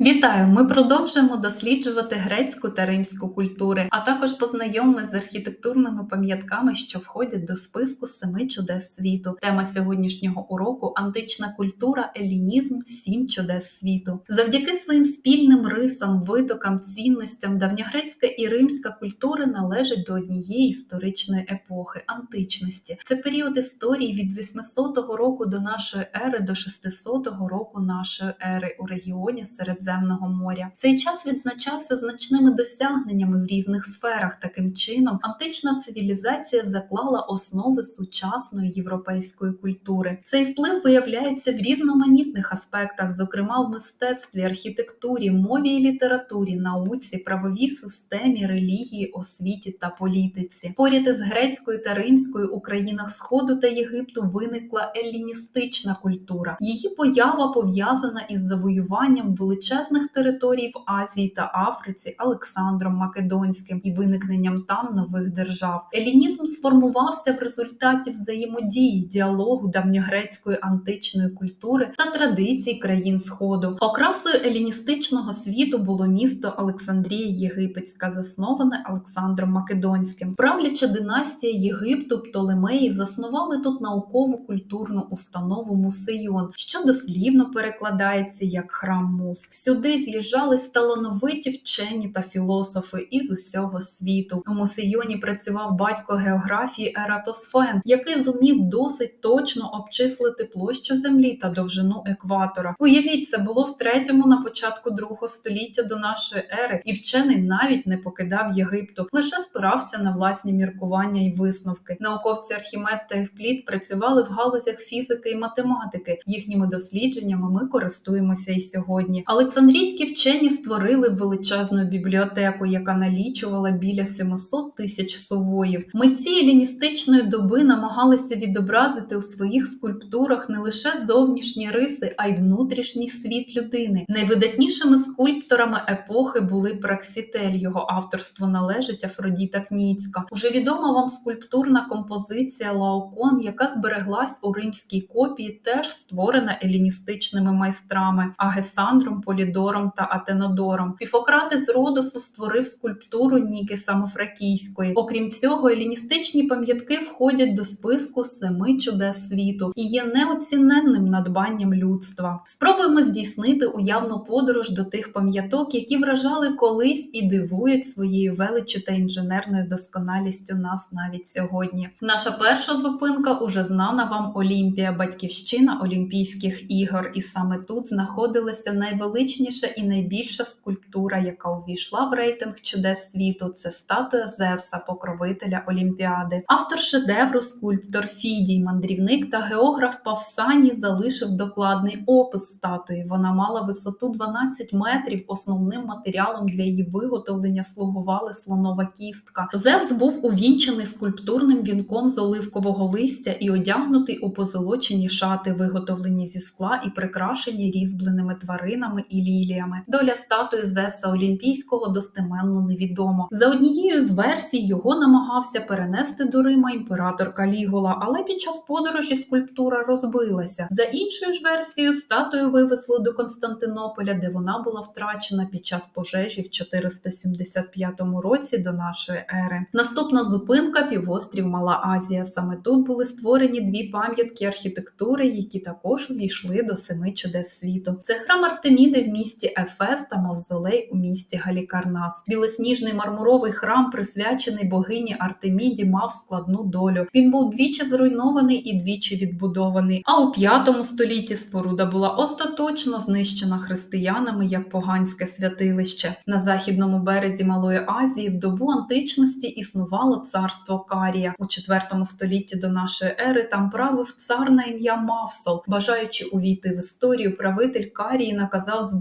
Вітаю! Ми продовжуємо досліджувати грецьку та римську культури, а також познайомимося з архітектурними пам'ятками, що входять до списку семи чудес світу. Тема сьогоднішнього уроку антична культура, елінізм, сім чудес світу. Завдяки своїм спільним рисам, витокам, цінностям, давньогрецька і римська культури належать до однієї історичної епохи античності. Це період історії від 800 року до нашої ери до 600 року нашої ери у регіоні Середземного моря. Цей час відзначався значними досягненнями в різних сферах. Таким чином, антична цивілізація заклала основи сучасної європейської культури. Цей вплив виявляється в різноманітних аспектах, зокрема в мистецтві, архітектурі, мові і літературі, науці, правовій системі, релігії, освіті та політиці. Поряд із грецькою та римською у країнах Сходу та Єгипту виникла еліністична культура. Її поява пов'язана із завоюванням величезних територій в Азії та Африці Олександром Македонським і виникненням там нових держав. Елінізм сформувався в результаті взаємодії, діалогу давньогрецької античної культури та традицій країн Сходу. Окрасою еліністичного світу було місто Олександрія Єгипетська, засноване Олександром Македонським. Правляча династія Єгипту Птолемеї заснували тут наукову культурну установу Мусейон, що дослівно перекладається як храм Мус. Сюди з'їжджались талановиті вчені та філософи із усього світу. У Мусейоні працював батько географії Ератосфен, який зумів досить точно обчислити площу землі та довжину екватора. Уявіть, це було в третьому на початку другого століття до нашої ери, і вчений навіть не покидав Єгипту, лише спирався на власні міркування і висновки. Науковці Архімед та Евклід працювали в галузях фізики і математики. Їхніми дослідженнями ми користуємося і сьогодні. Олександрійські вчені створили величезну бібліотеку, яка налічувала біля 700 тисяч совоїв. Митці еліністичної доби намагалися відобразити у своїх скульптурах не лише зовнішні риси, а й внутрішній світ людини. Найвидатнішими скульпторами епохи були Праксітель. Його авторство належить Афродіта Кніцька. Уже відома вам скульптурна композиція Лаокон, яка збереглась у римській копії, теж створена еліністичними майстрами Агесандром, Полідором та Атенодором. Піфократ із Родосу створив скульптуру Ніки Самофракійської. Окрім цього, еліністичні пам'ятки входять до списку семи чудес світу і є неоціненним надбанням людства. Спробуємо здійснити уявну подорож до тих пам'яток, які вражали колись і дивують своєю величчю та інженерною досконалістю нас навіть сьогодні. Наша перша зупинка уже знана вам Олімпія, батьківщина Олімпійських ігор, і саме тут знаходилася найвеличніша і найбільша скульптура, яка увійшла в рейтинг чудес світу. Це статуя Зевса, покровителя Олімпіади. Автор шедевру, скульптор Фідій, мандрівник та географ Павсаній залишив докладний опис статуї. Вона мала висоту 12 метрів. Основним матеріалом для її виготовлення слугували слонова кістка. Зевс був увінчений скульптурним вінком з оливкового листя і одягнутий у позолочені шати, виготовлені зі скла і прикрашені різьбленими тваринами і ліліями. Доля статуї Зевса Олімпійського достеменно невідомо. За однією з версій його намагався перенести до Рима імператор Калігула, але під час подорожі скульптура розбилася. За іншою ж версією, статую вивезли до Константинополя, де вона була втрачена під час пожежі в 475 році до нашої ери. Наступна зупинка півострів Мала Азія. Саме тут були створені дві пам'ятки архітектури, які також увійшли до семи чудес світу. Це храм Артеміди в місті Ефес та мавзолей у місті Галікарнас. Білосніжний мармуровий храм, присвячений богині Артеміді, мав складну долю. Він був двічі зруйнований і двічі відбудований. А у п'ятому столітті споруда була остаточно знищена християнами як поганське святилище. На західному березі Малої Азії в добу античності існувало царство Карія. У IV столітті до нашої ери там правив цар на ім'я Мавсол. Бажаючи увійти в історію, правитель Карії наказав збудувати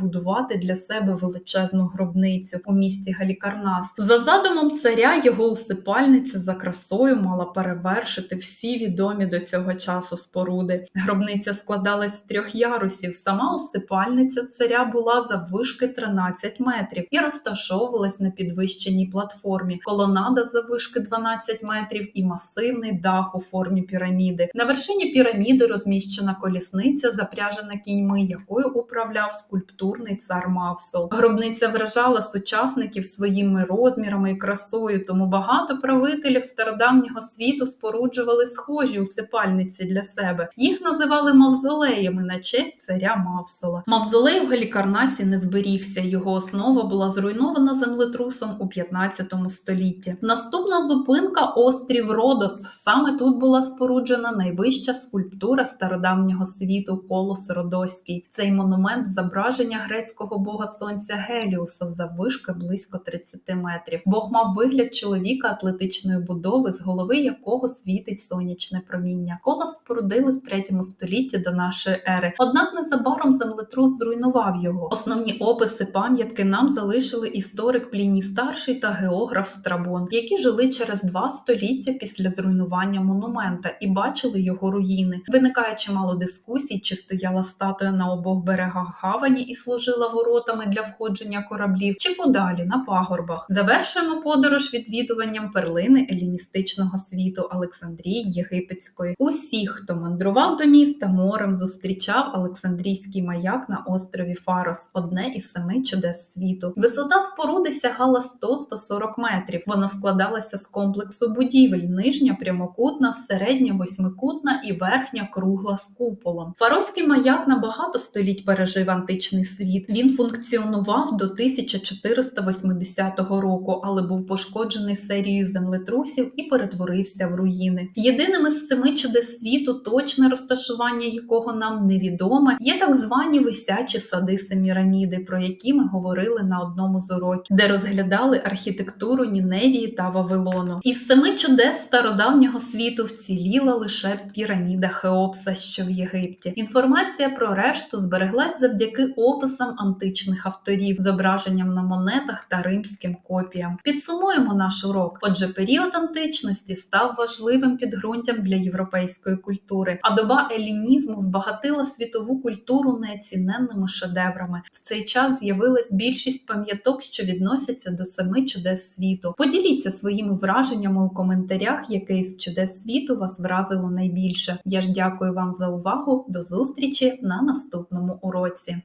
для себе величезну гробницю у місті Галікарнас. За задумом царя його усипальниця за красою мала перевершити всі відомі до цього часу споруди. Гробниця складалась з трьох ярусів. Сама усипальниця царя була заввишки 13 метрів і розташовувалась на підвищеній платформі. Колонада заввишки 12 метрів і масивний дах у формі піраміди. На вершині піраміди розміщена колісниця, запряжена кіньми, якою управляв скульптур культурний цар Мавсол. Гробниця вражала сучасників своїми розмірами і красою, тому багато правителів стародавнього світу споруджували схожі усипальниці для себе. Їх називали мавзолеями на честь царя Мавсола. Мавзолей у Галікарнасі не зберігся. Його основа була зруйнована землетрусом у 15 столітті. Наступна зупинка острів Родос. Саме тут була споруджена найвища скульптура стародавнього світу Полос Родоський. Цей монумент зображення грецького бога сонця Геліуса заввишки близько 30 метрів. Бог мав вигляд чоловіка атлетичної будови, з голови якого світить сонячне проміння. Колос спорудили в 3 столітті до нашої ери. Однак незабаром землетрус зруйнував його. Основні описи пам'ятки нам залишили історик Пліній Старший та географ Страбон, які жили через два століття після зруйнування монумента і бачили його руїни. Виникає чимало дискусій, чи стояла статуя на обох берегах гавані і служила воротами для входження кораблів, чи подалі на пагорбах. Завершуємо подорож відвідуванням перлини еліністичного світу Олександрії Єгипетської. Усі, хто мандрував до міста морем, зустрічав Олександрійський маяк на острові Фарос, одне із семи чудес світу. Висота споруди сягала 100-140 метрів. Вона складалася з комплексу будівель: нижня прямокутна, середня восьмикутна і верхня кругла з куполом. Фароський маяк на багато століть пережив античний світ. Він функціонував до 1480 року, але був пошкоджений серією землетрусів і перетворився в руїни. Єдиним із семи чудес світу, точне розташування якого нам невідоме, є так звані висячі сади Семіраміди, про які ми говорили на одному з уроків, де розглядали архітектуру Ніневії та Вавилону. Із семи чудес стародавнього світу вціліла лише піраміда Хеопса, що в Єгипті. Інформація про решту збереглась завдяки описам античних авторів, зображенням на монетах та римським копіям. Підсумуємо наш урок. Отже, період античності став важливим підґрунтям для європейської культури, а доба елінізму збагатила світову культуру неоціненними шедеврами. В цей час з'явилась більшість пам'яток, що відносяться до семи чудес світу. Поділіться своїми враженнями у коментарях, яке із чудес світу вас вразило найбільше. Я ж дякую вам за увагу. До зустрічі на наступному уроці.